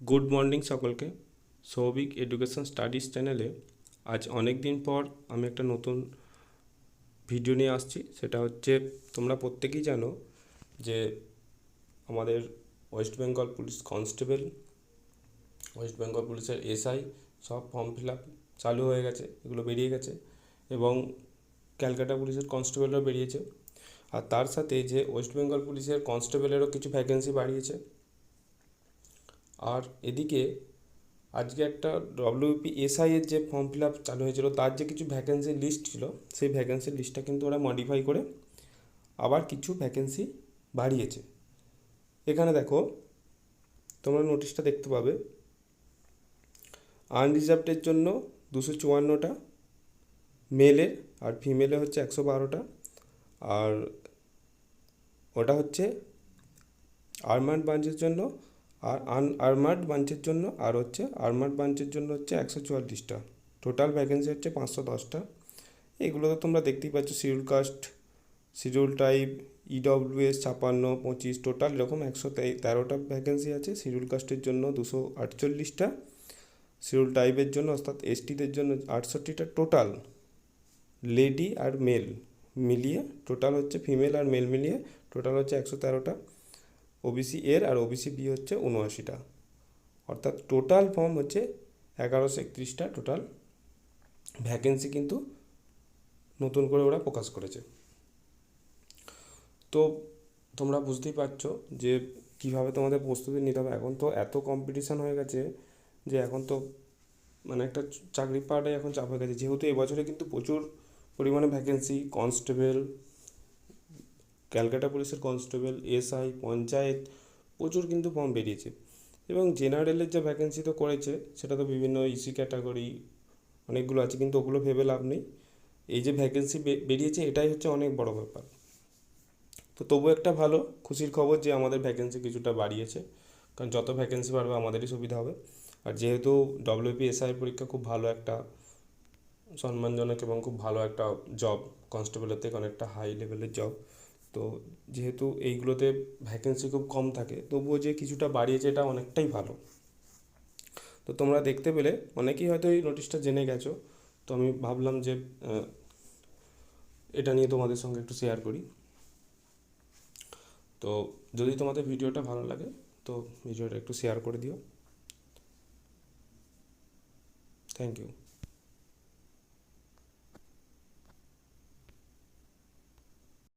Good morning সকলকে। Souvik education studies চ্যানেলে আজ অনেক দিন পর আমি একটা নতুন ভিডিও নিয়ে আসছি। সেটা হচ্ছে, তোমরা প্রত্যেকেই জানো যে আমাদের West Bengal police constable West Bengal পুলিশের এসআই সব ফর্ম ফিল আপ চালু হয়ে গেছে, এগুলো বেরিয়ে গেছে এবং ক্যালকাটা পুলিশের কনস্টেবলও বেরিয়েছে। আর তার সাথে যে ওয়েস্ট বেঙ্গল পুলিশের কনস্টেবলেরও কিছু ভ্যাকেন্সি বাড়িয়েছে আর এদিকে আজকে একটা ডব্লিউপি এসআই এর যে ফর্ম ফিল আপ চালু হয়েছিল, তার যে কিছু ভ্যাকেন্সির লিস্ট ছিল, সেই ভ্যাকেন্সির লিস্টটা কিন্তু ওরা মডিফাই করে আবার কিছু ভ্যাকেন্সি বাড়িয়েছে। এখানে দেখো, তোমরা নোটিশটা দেখতে পাবে। আনরিজার্ভডের জন্য দুশো চুয়ান্নটা মেলের আর ফিমেলে হচ্ছে একশো বারোটা, আর ওটা হচ্ছে আর্মান্ড ব্রাঞ্চের জন্য আর আন, আর্মার্ড ব্রাঞ্চের জন্য, আর হচ্ছে আর্মার্ড ব্রাঞ্চের জন্য হচ্ছে একশো চুয়াল্লিশটা। টোটাল ভ্যাকেন্সি হচ্ছে পাঁচশো দশটা। এগুলো তো তোমরা দেখতেই পাচ্ছ, schedule caste, schedule tribe EWS ছাপান্ন, পঁচিশ টোটাল এরকম একশো তেরোটা ভ্যাকেন্সি আছে। শিডিউল কাস্টের জন্য দুশো আটচল্লিশটা। শিডিউল টাইপের জন্য অর্থাৎ এসটিদের জন্য আটষট্টিটা টোটাল লেডি আর মেল মিলিয়ে টোটাল হচ্ছে ফিমেল আর মেল মিলিয়ে টোটাল হচ্ছে একশো তেরোটা। ওবিসি এর আর ওবিসি বি হচ্ছে উনআশিটা অর্থাৎ টোটাল ফর্ম হচ্ছে এগারোশো একত্রিশটা টোটাল ভ্যাকেন্সি কিন্তু নতুন করে ওরা প্রকাশ করেছে। তো তোমরা বুঝতেই পারছ যে কীভাবে তোমাদের প্রস্তুতি নিতে হবে। এখন তো এত কম্পিটিশান হয়ে গেছে যে এখন তো মানে একটা চাকরি পাওয়াটাই এখন চাপ হয়ে গেছে। যেহেতু এবছরে কিন্তু প্রচুর পরিমাণে ভ্যাকেন্সি কনস্টেবল ক্যালকাটা পুলিশের কনস্টেবল, এসআই, পঞ্চায়েত, প্রচুর কিন্তু ফর্ম বেরিয়েছে। এবং জেনারেলের যে ভ্যাকেন্সি তো করেছে, সেটা তো বিভিন্ন ইসি ক্যাটাগরি অনেকগুলো আছে, কিন্তু ওগুলো ভেবে লাভ নেই। এই যে ভ্যাকেন্সি বেরিয়েছে, এটাই হচ্ছে অনেক বড় ব্যাপার। তো তবু একটা ভালো, খুশির খবর যে আমাদের ভ্যাকেন্সি কিছুটা বাড়িয়েছে, কারণ যত ভ্যাকেন্সি বাড়বে, আমাদেরই সুবিধা হবে। আর যেহেতু ডব্লিউপি এসআই পরীক্ষা খুব ভালো একটা, সম্মানজনক এবং খুব ভালো একটা জব কনস্টেবলের থেকে অনেকটা হাই লেভেলের জব তো যেহেতু এইগুলোতে ভ্যাকেন্সি খুব কম থাকে, তবুও যে কিছুটা বাড়িয়েছে এটা অনেকটাই ভালো। তো তোমরা দেখতে পেলে, অনেকেই হয়তো এই নোটিশটা জেনে গেছো, তো আমি ভাবলাম যে এটা নিয়ে তোমাদের সঙ্গে একটু শেয়ার করি। তো যদি তোমাদের ভিডিওটা ভালো লাগে, তো ভিডিওটা একটু শেয়ার করে দিও। Thank you